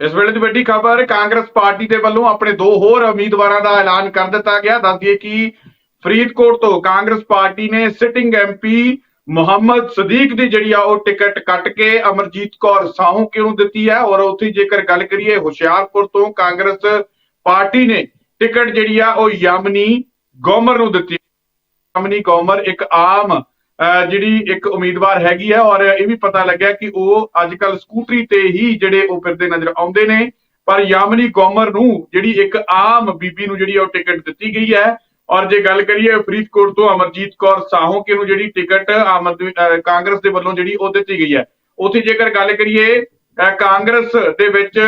ਇਸ ਵੇਲੇ ਦੀ ਵੱਡੀ ਖਬਰ, ਕਾਂਗਰਸ ਪਾਰਟੀ ਦੇ ਵੱਲੋਂ ਆਪਣੇ ਦੋ ਹੋਰ ਉਮੀਦਵਾਰਾਂ ਦਾ ਐਲਾਨ ਕਰ ਦਿੱਤਾ ਗਿਆ। ਦੱਸ ਦਈਏ ਕਿ ਫਰੀਦਕੋਟ ਤੋਂ ਕਾਂਗਰਸ ਪਾਰਟੀ ਨੇ ਸਿਟਿੰਗ ਐਮਪੀ ਮੁਹੰਮਦ ਸਦੀਕ ਦੀ ਜਿਹੜੀ ਆ ਉਹ ਟਿਕਟ ਕੱਟ ਕੇ ਅਮਰਜੀਤ ਕੌਰ ਸਾਹੂਕੇ ਕਿਉਂ ਦਿੱਤੀ ਹੈ? ਔਰ ਉੱਥੇ ਜੇਕਰ ਗੱਲ ਕਰੀਏ, ਹੁਸ਼ਿਆਰਪੁਰ ਤੋਂ ਕਾਂਗਰਸ ਪਾਰਟੀ ਨੇ ਟਿਕਟ ਜਿਹੜੀ ਆ ਉਹ ਯਮਨੀ ਗੋਮਰ ਨੂੰ ਦਿੱਤੀ। ਯਮਨੀ ਗੋਮਰ ਇੱਕ ਆਮ ਜਿਹੜੀ ਇੱਕ ਉਮੀਦਵਾਰ ਹੈਗੀ ਹੈ ਔਰ ਇਹ ਵੀ ਪਤਾ ਲੱਗਿਆ ਕਿ ਉਹ ਅੱਜ ਕੱਲ ਸਕੂਟਰੀ ਤੇ ਹੀ ਜਿਹੜੇ ਉਹ ਫਿਰਦੇ ਨਜ਼ਰ ਆਉਂਦੇ ਨੇ। ਪਰ ਯਾਮਨੀ ਗੋਮਰ ਨੂੰ ਜਿਹੜੀ ਇੱਕ ਆਮ ਬੀਬੀ ਨੂੰ ਜਿਹੜੀ ਉਹ ਟਿਕਟ ਦਿੱਤੀ ਗਈ ਹੈ। ਔਰ ਜੇ ਗੱਲ ਕਰੀਏ ਫਰੀਦਕੋਟ ਤੋਂ ਅਮਰਜੀਤ ਕੌਰ ਸਾਹੋਕੇ ਨੂੰ ਜਿਹੜੀ ਟਿਕਟ ਆਮ ਆਦਮੀ ਅਹ ਕਾਂਗਰਸ ਦੇ ਵੱਲੋਂ ਜਿਹੜੀ ਉਹ ਦਿੱਤੀ ਗਈ ਹੈ। ਉੱਥੇ ਜੇਕਰ ਗੱਲ ਕਰੀਏ ਅਹ ਕਾਂਗਰਸ ਦੇ ਵਿੱਚ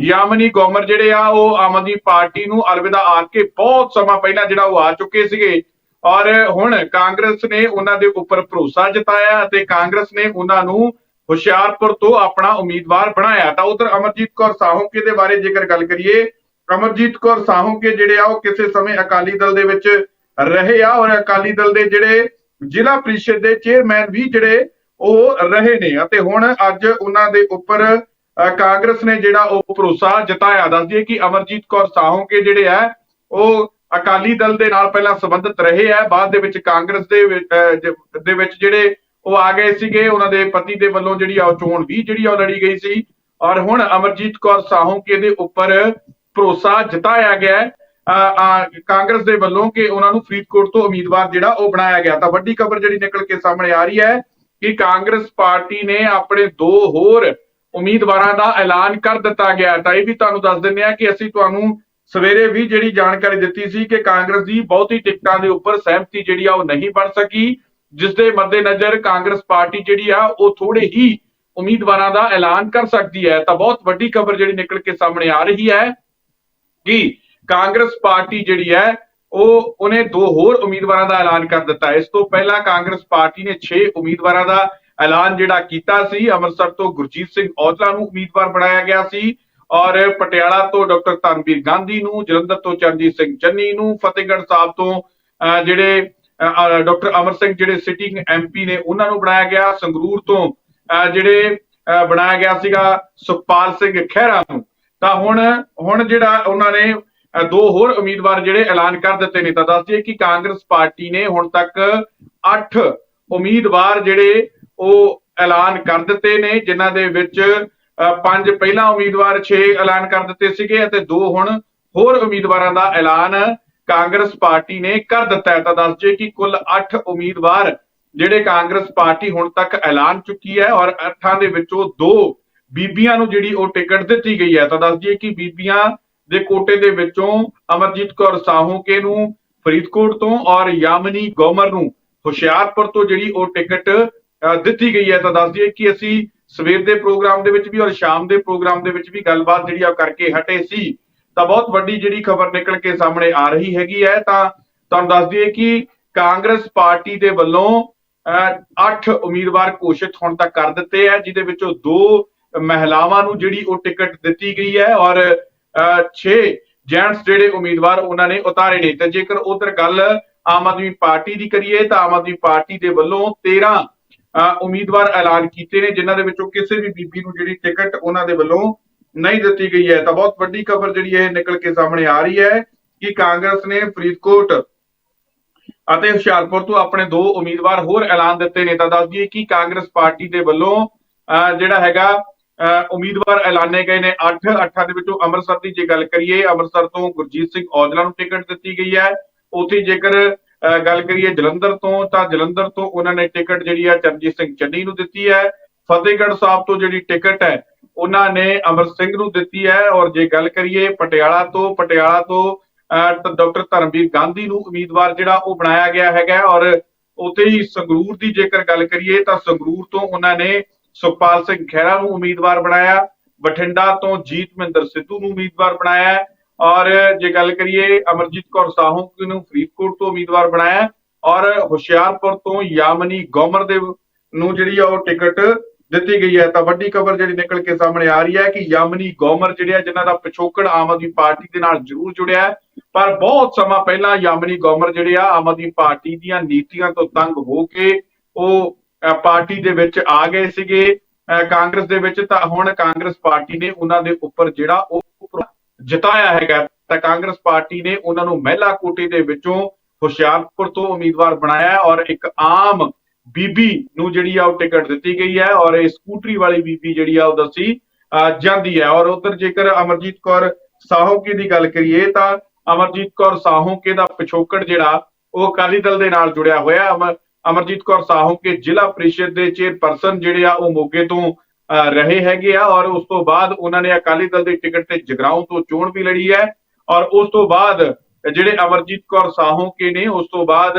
ਯਾਮਨੀ ਗੋਮਰ ਜਿਹੜੇ ਆ, ਉਹ ਆਮ ਆਦਮੀ ਪਾਰਟੀ ਨੂੰ ਅਲਵਿਦਾ ਆ ਕੇ ਬਹੁਤ ਸਮਾਂ ਪਹਿਲਾਂ ਜਿਹੜਾ ਉਹ ਆ ਚੁੱਕੇ ਸੀਗੇ। ਔਰ ਹੁਣ ਕਾਂਗਰਸ ਨੇ ਉਹਨਾਂ ਦੇ ਉੱਪਰ ਭਰੋਸਾ ਜਤਾਇਆ ਅਤੇ ਕਾਂਗਰਸ ਨੇ ਉਹਨਾਂ ਨੂੰ ਹੁਸ਼ਿਆਰਪੁਰ ਤੋਂ ਆਪਣਾ ਉਮੀਦਵਾਰ ਬਣਾਇਆ। ਤਾਂ ਉਧਰ ਅਮਰਜੀਤ ਕੌਰ ਸਾਹੋਕੇ ਦੇ ਬਾਰੇ ਜੇਕਰ ਗੱਲ ਕਰੀਏ, ਅਮਰਜੀਤ ਕੌਰ ਸਾਹੋਕੇ ਜਿਹੜੇ ਆ, ਉਹ ਕਿਸੇ ਸਮੇਂ ਅਕਾਲੀ ਦਲ ਦੇ ਵਿੱਚ ਰਹੇ ਆ ਔਰ ਅਕਾਲੀ ਦਲ ਦੇ ਜਿਹੜੇ ਜ਼ਿਲ੍ਹਾ ਪ੍ਰੀਸ਼ਦ ਦੇ ਚੇਅਰਮੈਨ ਵੀ ਜਿਹੜੇ ਉਹ ਰਹੇ ਨੇ। ਅਤੇ ਹੁਣ ਅੱਜ ਉਹਨਾਂ ਦੇ ਉੱਪਰ ਕਾਂਗਰਸ ਨੇ ਜਿਹੜਾ ਉਹ ਭਰੋਸਾ ਜਤਾਇਆ। ਦੱਸਦੀ ਕਿ ਅਮਰਜੀਤ ਕੌਰ ਸਾਹੋਕੇ ਜਿਹੜੇ ਆ, ਉਹ ਅਕਾਲੀ ਦਲ ਦੇ ਨਾਲ ਪਹਿਲਾਂ ਸੰਬੰਧਿਤ ਰਹੇ ਹੈ ਬਾਅਦ ਦੇ ਵਿੱਚ ਕਾਂਗਰਸ ਦੇ ਅਹ, ਦੇ ਵਿੱਚ ਜਿਹੜੇ ਉਹ ਆ ਗਏ ਸੀਗੇ ਉਹਨਾਂ ਦੇ ਪਤੀ ਦੇ ਵੱਲੋਂ ਜਿਹੜੀ ਆ ਉਹ ਚੋਣ ਵੀ ਜਿਹੜੀ ਆ ਉਹ ਲੜੀ ਗਈ ਸੀ। ਔਰ ਹੁਣ ਅਮਰਜੀਤ ਕੌਰ ਸਾਹੋਕੇ ਦੇ ਉੱਪਰ ਭਰੋਸਾ ਜਤਾਇਆ ਗਿਆ ਕਾਂਗਰਸ ਦੇ ਵੱਲੋਂ ਕਿ ਉਹਨਾਂ ਨੂੰ ਫਰੀਦਕੋਟ ਤੋਂ ਉਮੀਦਵਾਰ ਜਿਹੜਾ ਉਹ ਬਣਾਇਆ ਗਿਆ। ਤਾਂ ਵੱਡੀ ਖਬਰ ਜਿਹੜੀ ਨਿਕਲ ਕੇ ਸਾਹਮਣੇ ਆ ਰਹੀ ਹੈ ਕਿ ਕਾਂਗਰਸ ਪਾਰਟੀ ਨੇ ਆਪਣੇ ਦੋ ਹੋਰ ਉਮੀਦਵਾਰਾਂ ਦਾ ਐਲਾਨ ਕਰ ਦਿੱਤਾ ਗਿਆ ਤਾਂ ਇਹ ਵੀ ਤੁਹਾਨੂੰ ਦੱਸ ਦਿੰਦੇ ਆ ਕਿ ਅਸੀਂ ਤੁਹਾਨੂੰ ਸਵੇਰੇ ਵੀ ਜਿਹੜੀ ਜਾਣਕਾਰੀ ਦਿੱਤੀ ਸੀ ਕਿ ਕਾਂਗਰਸ ਦੀ ਬਹੁਤੀ ਟਿਕਟਾਂ ਦੇ ਉੱਪਰ ਸਹਿਮਤੀ ਜਿਹੜੀ ਆ ਉਹ ਨਹੀਂ ਬਣ ਸਕੀ, ਜਿਸ ਦੇ ਮੱਦੇਨਜ਼ਰ ਕਾਂਗਰਸ ਪਾਰਟੀ ਜਿਹੜੀ ਆ ਉਹ ਥੋੜੇ ਹੀ ਉਮੀਦਵਾਰਾਂ ਦਾ ਐਲਾਨ ਕਰ ਸਕਦੀ ਹੈ। ਤਾਂ ਬਹੁਤ ਵੱਡੀ ਖਬਰ ਜਿਹੜੀ ਨਿਕਲ ਕੇ ਸਾਹਮਣੇ ਆ ਰਹੀ ਹੈ ਕਿ ਕਾਂਗਰਸ ਪਾਰਟੀ ਜਿਹੜੀ ਹੈ, ਉਹ ਉਹਨੇ ਦੋ ਹੋਰ ਉਮੀਦਵਾਰਾਂ ਦਾ ਐਲਾਨ ਕਰ ਦਿੱਤਾ। ਇਸ ਤੋਂ ਪਹਿਲਾਂ ਕਾਂਗਰਸ ਪਾਰਟੀ ਨੇ 6 ਉਮੀਦਵਾਰਾਂ ਦਾ ਐਲਾਨ ਜਿਹੜਾ ਕੀਤਾ ਸੀ, ਅੰਮ੍ਰਿਤਸਰ ਤੋਂ ਗੁਰਜੀਤ ਸਿੰਘ ਔਜਲਾ ਨੂੰ ਉਮੀਦਵਾਰ ਬਣਾਇਆ ਗਿਆ ਸੀ। ਔਰ ਪਟਿਆਲਾ ਤੋਂ ਡਾਕਟਰ ਧਨਵੀਰ ਗਾਂਧੀ ਨੂੰ ਜਲੰਧਰ ਤੋਂ ਚਰਨਜੀਤ ਸਿੰਘ ਚੰਨੀ ਨੂੰ ਫਤਿਹਗੜ੍ਹ ਸਾਹਿਬ ਤੋਂ ਅਹ, ਜਿਹੜੇ ਡਾਕਟਰ ਅਮਰ ਸਿੰਘ ਜਿਹੜੇ ਸਿਟਿੰਗ ਐਮਪੀ ਨੇ ਉਹਨਾਂ ਨੂੰ ਬਣਾਇਆ ਗਿਆ। ਸੰਗਰੂਰ ਤੋਂ ਅਹ, ਜਿਹੜੇ ਅਹ, ਬਣਾਇਆ ਗਿਆ ਸੀਗਾ ਸੁਖਪਾਲ ਸਿੰਘ ਖਹਿਰਾ ਨੂੰ। ਤਾਂ ਹੁਣ ਹੁਣ ਜਿਹੜਾ ਉਹਨਾਂ ਨੇ ਦੋ ਹੋਰ ਉਮੀਦਵਾਰ ਜਿਹੜੇ ਐਲਾਨ ਕਰ ਦਿੱਤੇ ਨੇ ਤਾਂ ਦੱਸ ਦਈਏ ਕਿ ਕਾਂਗਰਸ ਪਾਰਟੀ ਨੇ ਹੁਣ ਤੱਕ 8 ਉਮੀਦਵਾਰ ਜਿਹੜੇ ਉਹ ਐਲਾਨ ਕਰ ਦਿੱਤੇ ਨੇ ਜਿਨ੍ਹਾਂ ਦੇ ਵਿੱਚ ਪੰਜ ਪਹਿਲਾਂ ਉਮੀਦਵਾਰ 6 ਐਲਾਨ ਕਰ ਦਿੱਤੇ ਸੀਗੇ ਅਤੇ ਦੋ ਹੁਣ ਹੋਰ ਉਮੀਦਵਾਰਾਂ ਦਾ ਐਲਾਨ ਕਾਂਗਰਸ ਪਾਰਟੀ ਨੇ ਕਰ ਦਿੱਤਾ ਹੈ। ਤਾਂ ਦੱਸ ਦਈਏ ਕਿ ਕੁੱਲ 8 ਉਮੀਦਵਾਰ ਜਿਹੜੇ ਕਾਂਗਰਸ ਪਾਰਟੀ ਹੁਣ ਤੱਕ ਐਲਾਨ ਚੁੱਕੀ ਹੈ ਔਰ 8 ਦੇ ਵਿੱਚੋਂ ਦੋ ਬੀਬੀਆਂ ਨੂੰ ਜਿਹੜੀ ਉਹ ਟਿਕਟ ਦਿੱਤੀ ਗਈ ਹੈ। ਤਾਂ ਦੱਸ ਦਈਏ ਕਿ ਬੀਬੀਆਂ ਦੇ ਕੋਟੇ ਦੇ ਵਿੱਚੋਂ ਅਮਰਜੀਤ ਕੌਰ ਸਾਹੂਕੇ ਨੂੰ ਫਰੀਦਕੋਟ ਤੋਂ ਔਰ ਯਾਮਨੀ ਗੋਮਰ ਨੂੰ ਹੁਸ਼ਿਆਰਪੁਰ ਤੋਂ ਜਿਹੜੀ ਉਹ ਟਿਕਟ ਅਹ, ਦਿੱਤੀ ਗਈ ਹੈ। ਤਾਂ ਦੱਸ ਦਈਏ ਕਿ ਅਸੀਂ ਸਵੇਰ ਦੇ ਪ੍ਰੋਗਰਾਮ ਦੇ ਵਿੱਚ ਵੀ ਔਰ ਸ਼ਾਮ ਦੇ ਪ੍ਰੋਗਰਾਮ ਦੇ ਵਿੱਚ ਵੀ ਗੱਲਬਾਤ ਜਿਹੜੀ ਆ ਕਰਕੇ ਹਟੇ ਸੀ, ਤਾਂ ਬਹੁਤ ਵੱਡੀ ਜਿਹੜੀ ਖਬਰ ਨਿਕਲ ਕੇ ਸਾਹਮਣੇ ਆ ਰਹੀ ਹੈਗੀ ਹੈ। ਤਾਂ ਤੁਹਾਨੂੰ ਦੱਸ ਦਈਏ ਕਿ ਕਾਂਗਰਸ ਪਾਰਟੀ ਦੇ ਵੱਲੋਂ 8 ਉਮੀਦਵਾਰ ਘੋਸ਼ਿਤ ਹੋਣ ਤੱਕ ਕਰ ਦਿੱਤੇ ਹੈ ਜਿਦੇ ਵਿੱਚੋਂ ਦੋ ਮਹਿਲਾਵਾਂ ਨੂੰ ਜਿਹੜੀ ਉਹ ਟਿਕਟ ਦਿੱਤੀ ਗਈ ਹੈ ਔਰ 6 ਜੈਂਟਸ ਜਿਹੜੇ ਉਮੀਦਵਾਰ ਉਹਨਾਂ ਨੇ ਉਤਾਰੇ ਨੇ। ਤੇ ਜੇਕਰ ਉਧਰ ਗੱਲ ਆਮ ਆਦਮੀ ਪਾਰਟੀ ਦੀ ਕਰੀਏ, ਤਾਂ ਆਮ ਆਦਮੀ ਪਾਰਟੀ ਦੇ ਵੱਲੋਂ 13 ਉਮੀਦਵਾਰ ਐਲਾਨ ਕੀਤੇ ਨੇ ਜਿਨ੍ਹਾਂ ਦੇ ਵਿੱਚੋਂ ਕਿਸੇ ਵੀ ਬੀਬੀ ਨੂੰ ਜਿਹੜੀ ਟਿਕਟ ਉਹਨਾਂ ਦੇ ਵੱਲੋਂ ਨਹੀਂ ਦਿੱਤੀ ਗਈ ਹੈ। ਤਾਂ ਬਹੁਤ ਵੱਡੀ ਖਬਰ ਜਿਹੜੀ ਹੈ ਨਿਕਲ ਕੇ ਸਾਹਮਣੇ ਆ ਰਹੀ ਹੈ ਕਿ ਕਾਂਗਰਸ ਨੇ ਫਰੀਦਕੋਟ ਅਤੇ ਹੁਸ਼ਿਆਰਪੁਰ ਤੋਂ ਆਪਣੇ ਦੋ ਉਮੀਦਵਾਰ ਹੋਰ ਐਲਾਨ ਦਿੱਤੇ ਨੇ। ਤਾਂ ਦੱਸ ਦਈਏ ਕਿ ਕਾਂਗਰਸ ਪਾਰਟੀ ਦੇ ਵੱਲੋਂ ਅਹ, ਜਿਹੜਾ ਹੈਗਾ ਅਹ, ਉਮੀਦਵਾਰ ਐਲਾਨੇ ਗਏ ਨੇ। 8 ਅੱਠਾਂ ਦੇ ਵਿੱਚੋਂ ਅੰਮ੍ਰਿਤਸਰ ਦੀ ਜੇ ਗੱਲ ਕਰੀਏ ਅੰਮ੍ਰਿਤਸਰ ਤੋਂ ਗੁਰਜੀਤ ਸਿੰਘ ਔਜਲਾ ਨੂੰ ਟਿਕਟ ਦਿੱਤੀ ਗਈ ਹੈ। ਉੱਥੇ ਜੇਕਰ ਗੱਲ ਕਰੀਏ ਜਲੰਧਰ ਤੋਂ, ਤਾਂ ਜਲੰਧਰ ਤੋਂ ਉਹਨਾਂ ਨੇ ਟਿਕਟ ਜਿਹੜੀ ਹੈ ਚਰਨਜੀਤ ਸਿੰਘ ਚੰਨੀ ਨੂੰ ਦਿੱਤੀ ਹੈ। ਫਤਿਹਗੜ੍ਹ ਸਾਹਿਬ ਤੋਂ ਜਿਹੜੀ ਟਿਕਟ ਹੈ, ਉਹਨਾਂ ਨੇ ਅਮਰ ਸਿੰਘ ਨੂੰ ਦਿੱਤੀ ਹੈ। ਔਰ ਜੇ ਗੱਲ ਕਰੀਏ ਪਟਿਆਲਾ ਤੋਂ ਪਟਿਆਲਾ ਤੋਂ ਡਾਕਟਰ ਧਰਮਵੀਰ ਗਾਂਧੀ ਨੂੰ ਉਮੀਦਵਾਰ ਜਿਹੜਾ ਉਹ ਬਣਾਇਆ ਗਿਆ ਹੈਗਾ ਔਰ ਉੱਥੇ ਹੀ ਸੰਗਰੂਰ ਦੀ ਜੇਕਰ ਗੱਲ ਕਰੀਏ, ਤਾਂ ਸੰਗਰੂਰ ਤੋਂ ਉਹਨਾਂ ਨੇ ਸੁਖਪਾਲ ਸਿੰਘ ਖਹਿਰਾ ਨੂੰ ਉਮੀਦਵਾਰ ਬਣਾਇਆ। ਬਠਿੰਡਾ ਤੋਂ ਜੀਤ ਮਹਿੰਦਰ ਸਿੱਧੂ ਨੂੰ ਉਮੀਦਵਾਰ ਬਣਾਇਆ। ਔਰ ਜੇ ਗੱਲ ਕਰੀਏ ਅਮਰਜੀਤ ਕੌਰ ਸਾਹੂ ਨੂੰ ਫਰੀਦਕੋਟ ਤੋਂ ਉਮੀਦਵਾਰ ਬਣਾਇਆ ਔਰ ਹੁਸ਼ਿਆਰਪੁਰ ਤੋਂ ਯਾਮਨੀ ਗੌਮਰ ਦੇ ਨੂੰ ਜਿਹੜੀ ਆ ਉਹ ਟਿਕਟ ਦਿੱਤੀ ਗਈ ਹੈ। ਤਾਂ ਵੱਡੀ ਖਬਰ ਜਿਹੜੀ ਨਿਕਲ ਕੇ ਸਾਹਮਣੇ ਆ ਰਹੀ ਹੈ ਕਿ ਯਾਮਨੀ ਗੌਮਰ ਜਿਹੜੇ ਆ ਜਿਨ੍ਹਾਂ ਦਾ ਪਿਛੋਕੜ ਆਮ ਆਦਮੀ ਪਾਰਟੀ ਦੇ ਨਾਲ ਜ਼ਰੂਰ ਜੁੜਿਆ ਹੈ। ਪਰ ਬਹੁਤ ਸਮਾਂ ਪਹਿਲਾਂ ਯਾਮਨੀ ਗੌਮਰ ਜਿਹੜੇ ਆ ਆਮ ਆਦਮੀ ਪਾਰਟੀ ਦੀਆਂ ਨੀਤੀਆਂ ਤੋਂ ਤੰਗ ਹੋ ਕੇ ਉਹ ਪਾਰਟੀ ਦੇ ਵਿੱਚ ਆ ਗਏ ਸੀਗੇ। ਕਾਂਗਰਸ ਦੇ ਵਿੱਚ ਤਾਂ ਹੁਣ ਕਾਂਗਰਸ ਪਾਰਟੀ ਨੇ ਉਹਨਾਂ ਦੇ ਉੱਪਰ ਜਿਹੜਾ ਉਹ ਜਿਤਾਇਆ ਹੈਗਾ ਤਾਂ ਕਾਂਗਰਸ ਪਾਰਟੀ ਨੇ ਉਹਨਾਂ ਨੂੰ ਮਹਿਲਾ ਕੋਟੇ ਦੇ ਵਿੱਚੋਂ ਹੁਸ਼ਿਆਰਪੁਰ ਤੋਂ ਉਮੀਦਵਾਰ ਬਣਾਇਆ ਔਰ ਇੱਕ ਆਮ ਬੀਬੀ ਨੂੰ ਜਿਹੜੀ ਆ ਉਹ ਟਿਕਟ ਦਿੱਤੀ ਗਈ ਹੈ ਔਰ ਇਹ ਸਕੂਟਰੀ ਵਾਲੀ ਬੀਬੀ ਜਿਹੜੀ ਆ ਉਹ ਦੱਸੀ ਅਹ ਜਾਂਦੀ ਹੈ ਔਰ ਉਧਰ ਜੇਕਰ ਅਮਰਜੀਤ ਕੌਰ ਸਾਹੋਕੇ ਦੀ ਗੱਲ ਕਰੀਏ ਤਾਂ ਅਮਰਜੀਤ ਕੌਰ ਸਾਹੋਕੇ ਦਾ ਪਿਛੋਕੜ ਜਿਹੜਾ, ਉਹ ਅਕਾਲੀ ਦਲ ਦੇ ਨਾਲ ਜੁੜਿਆ ਹੋਇਆ ਅਮਰ ਅਮਰਜੀਤ ਕੌਰ ਸਾਹੋਕੇ ਜ਼ਿਲ੍ਹਾ ਪ੍ਰੀਸ਼ਦ ਦੇ ਚੇਅਰਪਰਸਨ ਜਿਹੜੇ ਆ ਉਹ ਮੋਗੇ ਤੋਂ ਰਹੇ ਹੈਗੇ ਆ ਔਰ ਉਸ ਤੋਂ ਬਾਅਦ ਉਹਨਾਂ ਨੇ ਅਕਾਲੀ ਦਲ ਦੀ ਟਿਕਟ ਤੇ ਜਗਰਾਉਂ ਤੋਂ ਚੋਣ ਵੀ ਲੜੀ ਹੈ ਔਰ ਉਸ ਤੋਂ ਬਾਅਦ ਜਿਹੜੇ ਅਮਰਜੀਤ ਕੌਰ ਸਾਹੋਕੇ ਨੇ ਉਸ ਤੋਂ ਬਾਅਦ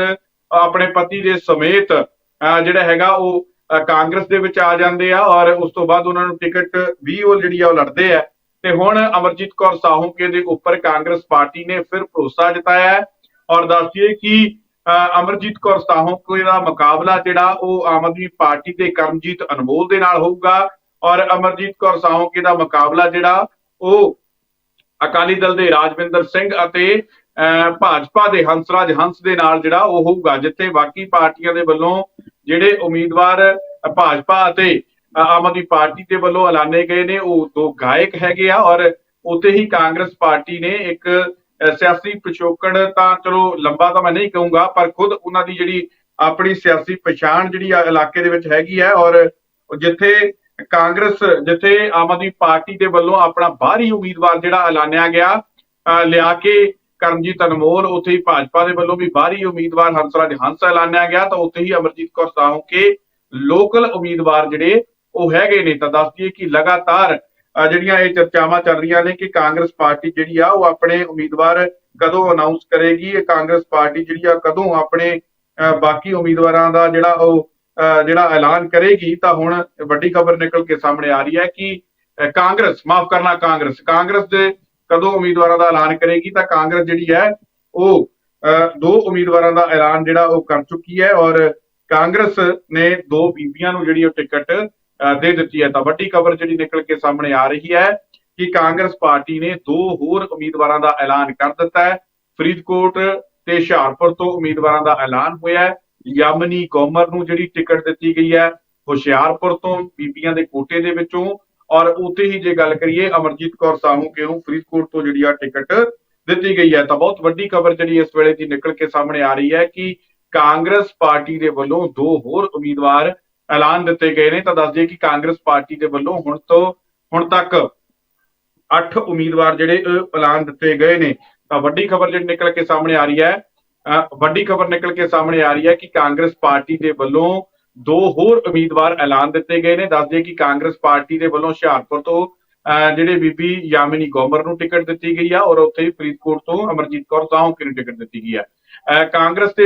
ਆਪਣੇ ਪਤੀ ਦੇ ਸਮੇਤ ਅਹ, ਜਿਹੜਾ ਹੈਗਾ ਉਹ ਕਾਂਗਰਸ ਦੇ ਵਿੱਚ ਆ ਜਾਂਦੇ ਆ ਔਰ ਉਸ ਤੋਂ ਬਾਅਦ ਉਹਨਾਂ ਨੂੰ ਟਿਕਟ ਵੀ ਉਹ ਜਿਹੜੀ ਆ ਉਹ ਲੜਦੇ ਆ। ਤੇ ਹੁਣ ਅਮਰਜੀਤ ਕੌਰ ਸਾਹੋਕੇ ਦੇ ਉੱਪਰ ਕਾਂਗਰਸ ਪਾਰਟੀ ਨੇ ਫਿਰ ਭਰੋਸਾ ਜਤਾਇਆ ਔਰ ਦੱਸਦੀਏ ਕਿ ਅਹ, ਅਮਰਜੀਤ ਕੌਰ ਸਾਹੋਕੇ ਦਾ ਮੁਕਾਬਲਾ ਜਿਹੜਾ ਉਹ ਆਮ ਆਦਮੀ ਪਾਰਟੀ ਦੇ ਕਰਮਜੀਤ ਅਨਮੋਲ ਦੇ ਨਾਲ ਹੋਊਗਾ ਔਰ ਅਮਰਜੀਤ ਕੌਰ ਸਾਹੋਕੇ ਦਾ ਮੁਕਾਬਲਾ ਜਿਹੜਾ ਉਹ ਅਕਾਲੀ ਦਲ ਦੇ ਰਾਜਵਿੰਦਰ ਸਿੰਘ ਅਤੇ ਅਹ, ਭਾਜਪਾ ਦੇ ਹੰਸਰਾਜ ਹੰਸ ਦੇ ਨਾਲ ਜਿਹੜਾ ਉਹ ਹੋਊਗਾ ਜਿੱਥੇ ਬਾਕੀ ਪਾਰਟੀਆਂ ਦੇ ਵੱਲੋਂ ਜਿਹੜੇ ਉਮੀਦਵਾਰ ਭਾਜਪਾ ਅਤੇ ਆਮ ਆਦਮੀ ਪਾਰਟੀ ਦੇ ਵੱਲੋਂ ਐਲਾਨੇ ਗਏ ਨੇ ਉਹ ਦੋ ਗਾਇਕ ਹੈਗੇ ਆ ਔਰ ਉੱਥੇ ਹੀ ਕਾਂਗਰਸ ਪਾਰਟੀ ਨੇ ਇੱਕ ਸਿਆਸੀ ਪਿਛੋਕੜ ਤਾਂ ਚਲੋ ਲੰਬਾ ਤਾਂ ਮੈਂ ਨਹੀਂ ਕਹੂੰਗਾ ਪਰ ਖੁਦ ਉਹਨਾਂ ਦੀ ਜਿਹੜੀ ਆਪਣੀ ਸਿਆਸੀ ਪਛਾਣ ਜਿਹੜੀ ਆ ਇਲਾਕੇ ਦੇ ਵਿੱਚ ਹੈਗੀ ਹੈ ਔਰ ਜਿੱਥੇ ਕਾਂਗਰਸ ਜਿੱਥੇ ਆਮ ਆਦਮੀ ਪਾਰਟੀ ਦੇ ਵੱਲੋਂ ਆਪਣਾ ਬਾਹਰੀ ਉਮੀਦਵਾਰ ਜਿਹੜਾ ਐਲਾਨਿਆ ਗਿਆ ਲਿਆ ਕੇ ਕਰਮਜੀਤ ਅਨਮੋਲ ਉੱਥੇ ਹੀ ਭਾਜਪਾ ਦੇ ਵੱਲੋਂ ਵੀ ਬਾਹਰੀ ਉਮੀਦਵਾਰ ਹੰਸਰਾਜ ਹੰਸ ਐਲਾਨਿਆ ਗਿਆ ਤਾਂ ਉੱਥੇ ਹੀ ਅਮਰਜੀਤ ਕੌਰ ਸਾਹੂ ਕੇ ਲੋਕਲ ਉਮੀਦਵਾਰ ਜਿਹੜੇ ਉਹ ਹੈਗੇ ਨੇ। ਤਾਂ ਦੱਸ ਦਈਏ ਕਿ ਲਗਾਤਾਰ ਜਿਹੜੀਆਂ ਇਹ ਚਰਚਾਵਾਂ ਚੱਲ ਰਹੀਆਂ ਨੇ ਕਿ ਕਾਂਗਰਸ ਪਾਰਟੀ ਜਿਹੜੀ ਆ ਉਹ ਆਪਣੇ ਉਮੀਦਵਾਰ ਕਦੋਂ ਅਨਾਉਂਸ ਕਰੇਗੀ ਇਹ ਕਾਂਗਰਸ ਪਾਰਟੀ ਜਿਹੜੀ ਆ ਕਦੋਂ ਆਪਣੇ ਅ, ਬਾਕੀ ਉਮੀਦਵਾਰਾਂ ਦਾ ਜਿਹੜਾ ਉਹ ਜਿਹੜਾ ਐਲਾਨ ਕਰੇਗੀ ਤਾਂ ਹੁਣ ਵੱਡੀ ਖਬਰ ਨਿਕਲ ਕੇ ਸਾਹਮਣੇ ਆ ਰਹੀ ਹੈ ਕਿ ਕਾਂਗਰਸ ਮਾਫ ਕਰਨਾ ਕਾਂਗਰਸ ਕਾਂਗਰਸ ਦੇ ਕਦੋਂ ਉਮੀਦਵਾਰਾਂ ਦਾ ਐਲਾਨ ਕਰੇਗੀ ਤਾਂ ਕਾਂਗਰਸ ਜਿਹੜੀ ਹੈ ਉਹ ਅ, ਦੋ ਉਮੀਦਵਾਰਾਂ ਦਾ ਐਲਾਨ ਜਿਹੜਾ ਉਹ ਕਰ ਚੁੱਕੀ ਹੈ ਔਰ ਕਾਂਗਰਸ ਨੇ ਦੋ ਬੀਬੀਆਂ ਨੂੰ ਜਿਹੜੀ ਉਹ ਟਿਕਟ ਅ, ਦੇ ਦਿੱਤੀ ਹੈ। ਤਾਂ ਵੱਡੀ ਖਬਰ ਜਿਹੜੀ ਨਿਕਲ ਕੇ ਸਾਹਮਣੇ ਆ ਰਹੀ ਹੈ ਕਿ ਕਾਂਗਰਸ ਪਾਰਟੀ ਨੇ ਦੋ ਹੋਰ ਉਮੀਦਵਾਰਾਂ ਦਾ ਐਲਾਨ ਕਰ ਦਿੱਤਾ ਹੈ। ਫਰੀਦਕੋਟ ਤੇ ਹੁਸ਼ਿਆਰਪੁਰ ਤੋਂ ਉਮੀਦਵਾਰਾਂ ਦਾ ਐਲਾਨ ਹੋਇਆ ਹੈ। ਯਮਨੀ ਕੋਮਰ ਨੂੰ ਜਿਹੜੀ ਟਿਕਟ ਦਿੱਤੀ ਗਈ ਹੈ ਹੁਸ਼ਿਆਰਪੁਰ ਤੋਂ ਬੀਬੀਆਂ ਦੇ ਕੋਟੇ ਦੇ ਵਿੱਚੋਂ। ਔਰ ਉੱਥੇ ਹੀ ਜੇ ਗੱਲ ਕਰੀਏ, ਅਮਰਜੀਤ ਕੌਰ ਸਾਹੂਕੇ ਨੂੰ ਫਰੀਦਕੋਟ ਤੋਂ ਜਿਹੜੀ ਆ ਟਿਕਟ ਦਿੱਤੀ ਗਈ ਹੈ? ਤਾਂ ਬਹੁਤ ਵੱਡੀ ਖਬਰ ਜਿਹੜੀ ਇਸ ਵੇਲੇ ਦੀ ਨਿਕਲ ਕੇ ਸਾਹਮਣੇ ਆ ਰਹੀ ਹੈ ਕਿ ਕਾਂਗਰਸ ਪਾਰਟੀ ਦੇ ਵੱਲੋਂ ਦੋ ਹੋਰ ਉਮੀਦਵਾਰ ਐਲਾਨ ਦਿੱਤੇ ਗਏ ਨੇ। ਤਾਂ ਦੱਸ ਦਈਏ ਕਿ ਕਾਂਗਰਸ ਪਾਰਟੀ ਦੇ ਵੱਲੋਂ ਹੁਣ ਤੋਂ, ਹੁਣ ਤੱਕ 8 ਉਮੀਦਵਾਰ ਜਿਹੜੇ ਐਲਾਨ ਦਿੱਤੇ ਗਏ ਨੇ। ਤਾਂ ਵੱਡੀ ਖਬਰ ਜਿਹੜੀ ਨਿਕਲ ਕੇ ਸਾਹਮਣੇ ਆ ਰਹੀ ਹੈ ਵੱਡੀ ਖਬਰ ਨਿਕਲ ਕੇ ਸਾਹਮਣੇ ਆ ਰਹੀ ਹੈ ਕਿ ਕਾਂਗਰਸ ਪਾਰਟੀ ਦੇ ਵੱਲੋਂ ਦੋ ਹੋਰ ਉਮੀਦਵਾਰ ਐਲਾਨ ਦਿੱਤੇ ਗਏ ਨੇ। ਦੱਸ ਦਈਏ ਕਿ ਕਾਂਗਰਸ ਪਾਰਟੀ ਦੇ ਵੱਲੋਂ ਹੁਸ਼ਿਆਰਪੁਰ ਤੋਂ ਅਹ, ਜਿਹੜੇ ਬੀਬੀ ਯਾਮਿਨੀ ਗੋਮਰ ਨੂੰ ਟਿਕਟ ਦਿੱਤੀ ਗਈ ਆ ਔਰ ਉੱਥੇ ਹੀ ਫਰੀਦਕੋਟ ਤੋਂ ਅਮਰਜੀਤ ਕੌਰ ਸਾਹੂ ਨੂੰ ਟਿਕਟ ਦਿੱਤੀ ਗਈ ਹੈ ਅਹ, ਕਾਂਗਰਸ ਦੇ